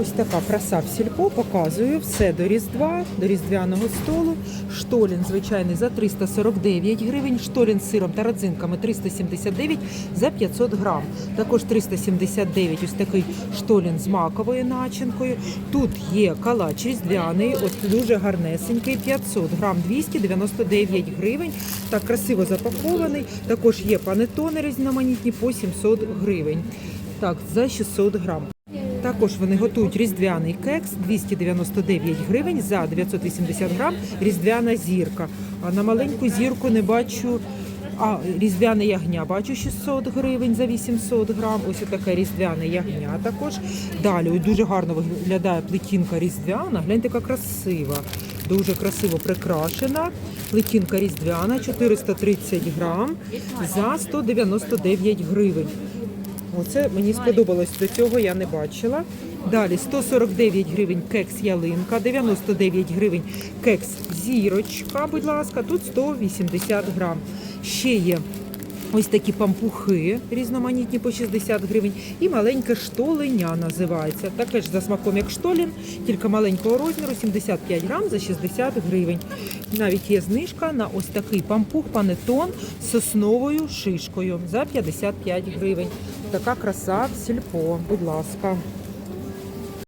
Ось така краса в сільпо показую все до Різдва, до Різдвяного столу. Штолін звичайний за 349 гривень, штолін з сиром та родзинками 379 за 500 грам. Також 379 ось такий штолін з маковою начинкою. Тут є калач різдвяний, ось дуже гарнесенький, 500 грам 299 гривень. Так красиво запакований. Також є панетони різноманітні по 700 гривень. Так, за 600 грам. Також вони готують різдвяний кекс 299 гривень за 980 грам. Різдвяна зірка. А на маленьку зірку не бачу. А різдвяне ягня бачу 600 гривень за 800 грам. Ось таке різдвяне ягня також. Далі ось дуже гарно виглядає плетінка різдвяна. Гляньте, яка красива. Дуже красиво прикрашена. Плетінка різдвяна 430 грам за 199 гривень. Оце мені сподобалось. До цього я не бачила. Далі 149 гривень кекс ялинка, 99 гривень кекс зірочка, будь ласка, тут 180 грам. Ще є ось такі пампухи різноманітні по 60 гривень. І маленьке штоленя називається. Таке ж за смаком, як штолін, тільки маленького розміру, 75 грам за 60 гривень. Навіть є знижка на ось такий пампух панетон з сосновою шишкою за 55 гривень. Така краса в сільпо, будь ласка.